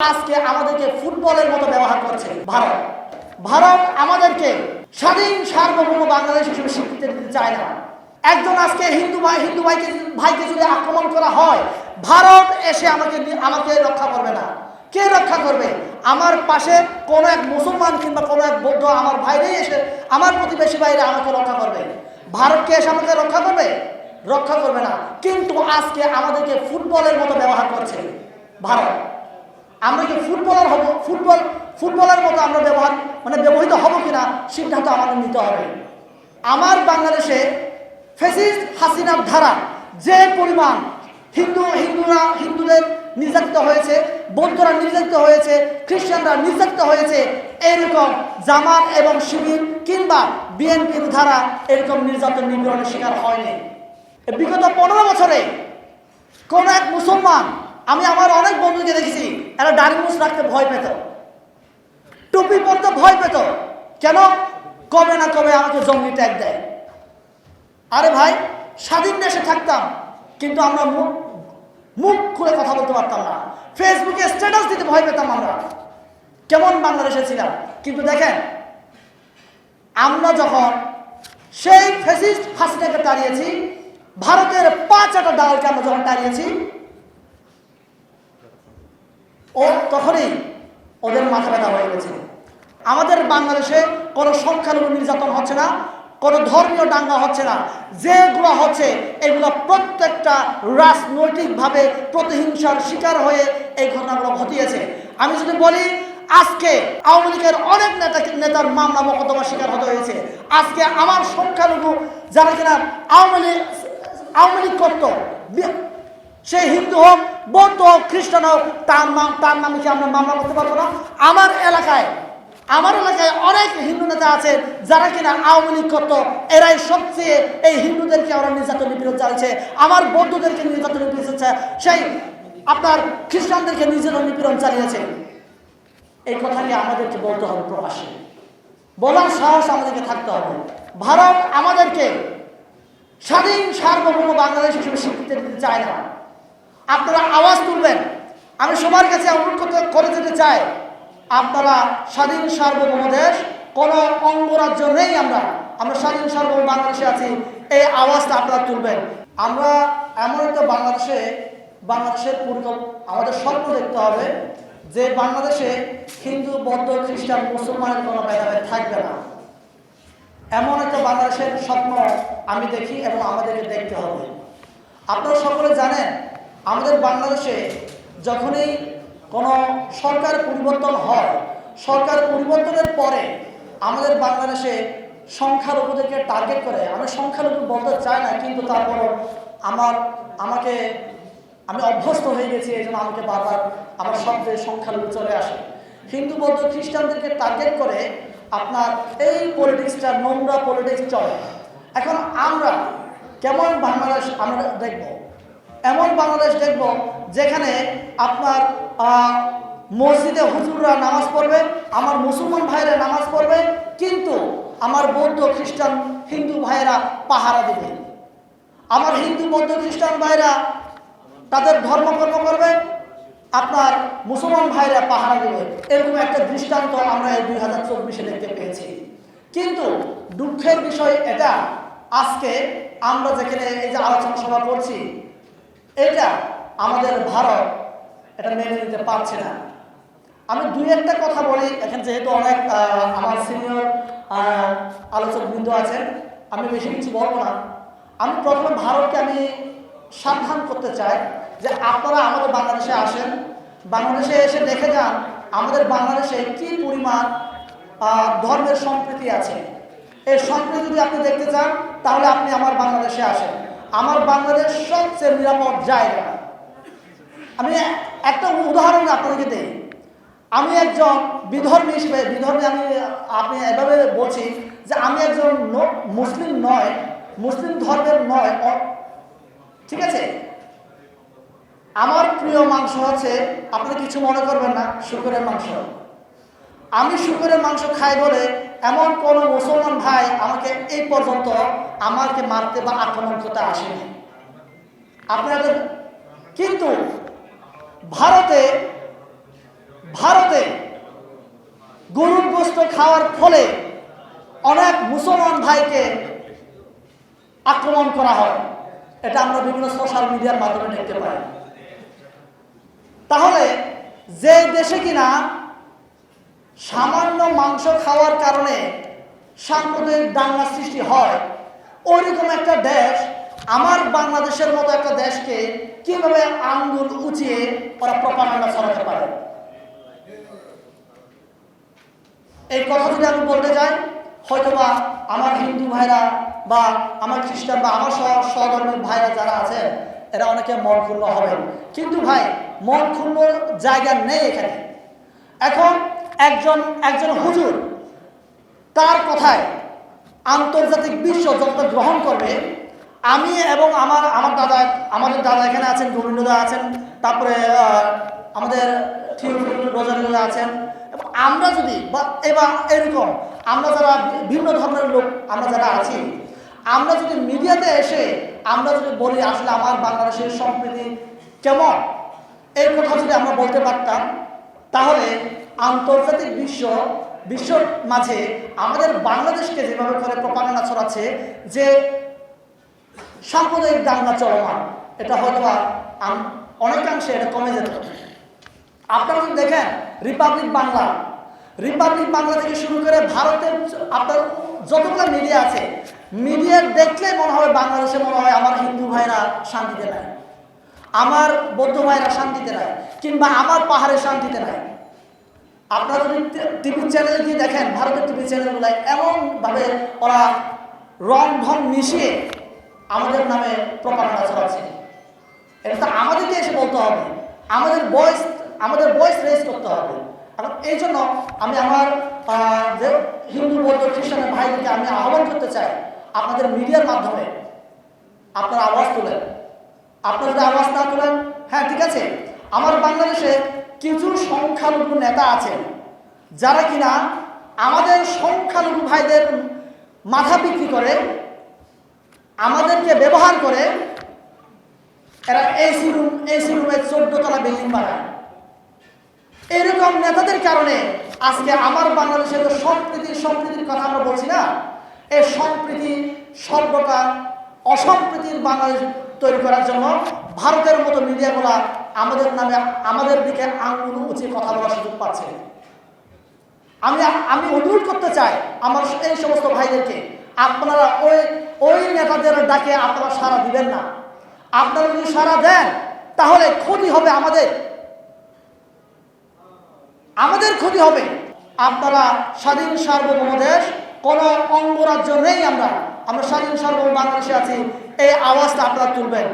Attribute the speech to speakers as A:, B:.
A: আজকে আমাদেরকে ফুটবলের মতো ব্যবহার করছে ভারত। ভারত আমাদেরকে স্বাধীন, সার্বভৌম বাংলাদেশ হিসেবে স্বীকৃতি দিতে চায় না। একজন আজকে হিন্দু ভাই, হিন্দু ভাইকে ভাইকে যদি আক্রমণ করা হয়, ভারত এসে আমাকে আমাকে রক্ষা করবে না। কে রক্ষা করবে? আমার পাশে কোনো এক মুসলমান কিংবা কোনো এক বৌদ্ধ আমার ভাইরাই এসে আমার প্রতিবেশী ভাইরা আমাকে রক্ষা করবে। ভারতকে এসে আমাকে রক্ষা করবে? রক্ষা করবে না। কিন্তু আজকে আমাদেরকে ফুটবলের মতো ব্যবহার করছে ভারত। আমরা কি ফুটবলার হব, ফুটবল, ফুটবলের মতো আমরা ব্যবহার মানে ব্যবহৃত হব কিনা, সিদ্ধান্ত আমাদের নিতে হবে। আমার বাংলাদেশে ফেসিস্ট হাসিনার ধারা যে পরিমাণ হিন্দু, হিন্দুরা, হিন্দুদের নির্যাতিত হয়েছে, বৌদ্ধরা নির্যাতিত হয়েছে, খ্রিস্টানরা নির্যাতিত হয়েছে, এরকম জামাত এবং শিবির কিংবা বিএনপির ধারা এরকম নির্যাতন নিপীড়নের শিকার হয়নি। বিগত পনেরো বছরে কোন এক মুসলমান আমি আমার অনেক বন্ধুকে দেখেছি, এরা ডারিমুস রাখতে ভয় পেত। টুপি পরতে ভয় পেত। কেন? কবে না কবে আমাকে জঙ্গি ট্যাগ দেয়। আরে ভাই, স্বাধীন দেশে থাকতাম, কিন্তু আমরা মুখ মুখ খুলে কথা বলতে পারতাম না। ফেসবুকে স্ট্যাটাস দিতে ভয় পেতাম আমরা। কেমন বাংলাদেশে ছিলাম। কিন্তু দেখেন, আমরা যখন সেই ফেসিস্ট হাসিনাকে তাড়িয়েছি, ভারতের পাঁচ একটা ডালকে আমরা যখন তাড়িয়েছি ও তখনই ওদের মাথা ব্যথা হয়ে গেছে। আমাদের বাংলাদেশে কোনো সংখ্যালঘু নির্যাতন হচ্ছে না, কোনো ধর্মীয় দাঙ্গা হচ্ছে না যেগুলো হচ্ছে এগুলো প্রত্যেকটা রাজনৈতিকভাবে প্রতিহিংসার শিকার হয়ে এই ঘটনাগুলো ঘটিয়েছে। আমি যদি বলি, আজকে আওয়ামী লীগের অনেক নেতা নেতার মামলা মোকদ্দমার শিকার হতে হয়েছে। আজকে আমার সংখ্যালঘু যারা কিনা আওয়ামী লীগ আওয়ামী লীগ করতো সে হিন্দু হোক বৌদ্ধ হোক খ্রিস্টান হোক তার নাম তার নামে কি আমরা মামলা করতে পারব না। আমার এলাকায় আমার এলাকায় অনেক হিন্দু নেতা আছে যারা কিনা আওয়ামী লীগ করতো। এরাই সবচেয়ে এই হিন্দুদেরকে ওরা নির্যাতন নিপীড়ন চালিয়েছে আমার বৌদ্ধদেরকে নির্যাতন নিপীড়ন চালিয়েছে সেই আপনার খ্রিস্টানদেরকে নির্যাতন নিপীড়ন চালিয়েছে এই কথাটি আমাদেরকে বলতে হবে প্রকাশ্যে। বলার সাহস আমাদেরকে থাকতে হবে। ভারত আমাদেরকে স্বাধীন, সার্বভৌম বাংলাদেশ হিসেবে স্বীকৃতি দিতে চায় না। আপনারা আওয়াজ তুলবেন। আমি সবার কাছে অনুরোধ করতে করে যেতে চাই, আপনারা স্বাধীন সার্বভৌম দেশ কোনো অঙ্গরাজ্য নেই আমরা। আমরা স্বাধীন সার্বভৌম বাংলাদেশে আছি, এই আওয়াজটা আপনারা তুলবেন। আমরা এমন একটা বাংলাদেশে, বাংলাদেশের পরিকল্প আমাদের স্বপ্ন দেখতে হবে যে বাংলাদেশে হিন্দু, বৌদ্ধ, খ্রিস্টান, মুসলমানের কোনো ভেদাভেদ থাকবে না। এমন একটা বাংলাদেশের স্বপ্ন আমি দেখি এবং আমাদেরকে দেখতে হবে। আপনারা সকলে জানেন আমাদের বাংলাদেশে যখনই কোনো সরকার পরিবর্তন হয়, সরকার পরিবর্তনের পরে আমাদের বাংলাদেশে সংখ্যালঘুদেরকে টার্গেট করে। আমি সংখ্যালঘু বলতে চাই না, কিন্তু তারপরও আমার, আমাকে, আমি অভ্যস্ত হয়ে গেছি এই জন্য আমাকে বারবার আমার শব্দে সংখ্যালঘু চলে আসে। হিন্দু, বৌদ্ধ, খ্রিস্টানদেরকে টার্গেট করে আপনার এই পলিটিক্সটা নোংরা পলিটিক্স চলে। এখন আমরা কেমন বাংলাদেশ আমরা দেখব? এমন বাংলাদেশ দেখব যেখানে আপনার মসজিদে হুজুররা নামাজ পড়বে, আমার মুসলমান ভাইরা নামাজ পড়বে, কিন্তু আমার বৌদ্ধ খ্রিস্টান হিন্দু ভাইয়েরা পাহারা দেবে। আমার হিন্দু বৌদ্ধ খ্রিস্টান ভাইরা তাদের ধর্মকর্ম করবে, আপনার মুসলমান ভাইরা পাহারা দেবে। এরকম একটা দৃষ্টান্ত আমরা এই দুই হাজার চব্বিশে দেখতে পেয়েছি। কিন্তু দুঃখের বিষয় এটা, আজকে আমরা যেখানে এই যে আলোচনা সভা করছি এটা আমাদের ভারত এটা মেনে নিতে পারছে না। আমি দুই একটা কথা বলি, এখানে যেহেতু অনেক আমার সিনিয়র আলোচক বৃন্দ আছেন, আমি বেশি কিছু বলব না। আমি প্রথমে ভারতকে আমি সাবধান করতে চাই যে আপনারা আমাদের বাংলাদেশে আসেন, বাংলাদেশে এসে দেখে যান আমাদের বাংলাদেশে কি পরিমাণ ধর্মের সম্প্রীতি আছে। এই সম্প্রীতি যদি আপনি দেখতে চান, তাহলে আপনি আমার বাংলাদেশে আসেন। আমার বাংলাদেশ সবচেয়ে নিরাপদ জায়গা। আমি একটা উদাহরণ আপনাদেরকে দিই। আমি একজন বিধর্মী হিসেবে, বিধর্মী আমি, আপনি এভাবে বলছি যে আমি একজন মুসলিম নয়, মুসলিম ধর্মের নয় ঠিক আছে? আমার প্রিয় মাংস হচ্ছে আপনি কিছু মনে করবেন না, শুকরের মাংস। আমি শুকরের মাংস খাই বলে এমন কোনো মুসলমান ভাই আমাকে এই পর্যন্ত আমাকে মারতে বা আক্রমণ করতে আসেনি। আপনারা তো- কিন্তু ভারতে ভারতে গরুর গোস্ত খাওয়ার ফলে অনেক মুসলমান ভাইকে আক্রমণ করা হয়। এটা আমরা বিভিন্ন সোশ্যাল মিডিয়ার মাধ্যমে দেখতে পাই। তাহলে যে দেশে কিনা সামান্য মাংস খাওয়ার কারণে সাম্প্রদায়িক দাঙ্গা সৃষ্টি হয়। ওইরকম একটা দেশ, আমার বাংলাদেশের মতো একটা দেশকে কীভাবে আঙ্গুল উঁচিয়ে ওরা প্রপাগান্ডা ছড়াতে পারে? এই কথা যদি আমি বলতে যাই, হয়তোবা আমার হিন্দু ভাইরা বা আমার খ্রিস্টান বা আমার সহ সহধর্মের ভাইরা যারা আছে এরা অনেকে মন ক্ষুণ্ণ হবেন। কিন্তু ভাই মন ক্ষুণ্ণ জায়গা নেই এখানে। এখন একজন একজন হুজুর তার কথায় আন্তর্জাতিক বিশ্ব যত গ্রহণ করবে। আমি এবং আমার আমার দাদা, আমাদের দাদা এখানে আছেন, গোবিন্দদা আছেন, তারপরে আমাদের রোজানুদা আছেন। এবং আমরা যদি, বা এবার এরকম, আমরা যারা ভিন্ন ধর্মের লোক, আমরা যারা আছি, আমরা যদি মিডিয়াতে এসে, আমরা যদি বলি, আসলে আমার বাংলাদেশের সম্প্রীতি কেমন? এই কথা যদি আমরা বলতে পারতাম, তাহলে আন্তর্জাতিক বিশ্ব, বিশ্বর মাঝে আমাদের বাংলাদেশকে যেভাবে করে প্রপাগান্ডা ছড়াচ্ছে, যে সাম্প্রদায়িক দাঙ্গা চলমান, এটা হয়তো অনেকাংশে এটা কমে যেত আপনারা যদি দেখেন রিপাবলিক বাংলা রিপাবলিক বাংলা থেকে শুরু করে ভারতের আপনার যতগুলো মিডিয়া আছে মিডিয়া দেখলে মনে হয় বাংলাদেশে মনে হয় আমার হিন্দু ভাইরা শান্তিতে নাই, আমার বৌদ্ধ ভাইরা শান্তিতে নাই, কিংবা আমার পাহাড়ে শান্তিতে নাই। আপনারা যদি টিভি চ্যানেলে গিয়ে দেখেন, ভারতের টিভি চ্যানেলগুলো এমনভাবে ওরা রং ঢং মিশিয়ে আমাদের নামে প্রপাগান্ডা ছড়াচ্ছে এটা তো আমাদেরকে এসে বলতে হবে। আমাদের বয়স আমাদের বয়স রেজ করতে হবে। এখন এই জন্য আমি আমার যে হিন্দু বৌদ্ধ খ্রিস্টানের ভাইদেরকে আমি আহ্বান করতে চাই, আপনাদের মিডিয়ার মাধ্যমে আপনারা আওয়াজ তোলেন। আপনারা যদি আওয়াজ না তোলেন হ্যাঁ ঠিক আছে। আমার বাংলাদেশে কিছু সংখ্যালঘু নেতা আছেন, যারা কিনা আমাদের সংখ্যালঘু ভাইদের মাথা বিক্রি করে, আমাদেরকে ব্যবহার করে, এরা এসি রুম এসি রুমে চোদ্দ তলা বিল্ডিং বানায়। এরকম নেতাদের কারণে আজকে আমার বাংলাদেশের যে সম্প্রীতি, সম্প্রীতির কথা আমরা বলছি না, এই সম্প্রীতি শব্দটা অসম্প্রীতির বাংলাদেশ তৈরি করার জন্য ভারতের মতো মিডিয়াগুলা আমাদের নামে, আমাদের দিকে আঙ্গুল উঁচিয়ে কথা বলার সুযোগ পাচ্ছে। আমি আমি অনুরোধ করতে চাই আমার এই সমস্ত ভাইদেরকে, আপনারা ওই ওই নেতাদের ডাকে আপনারা সাড়া দিবেন না। আপনারা যদি সাড়া দেন, তাহলে ক্ষতি হবে আমাদের। আমাদের ক্ষতি হবে। আপনারা স্বাধীন সার্বভৌম দেশ, কোনো অঙ্গরাজ্য নেই আমরা। আমরা স্বাধীন সার্বভৌম বাংলাদেশে আছি। এই আওয়াজটা আপনারা তুলবেন।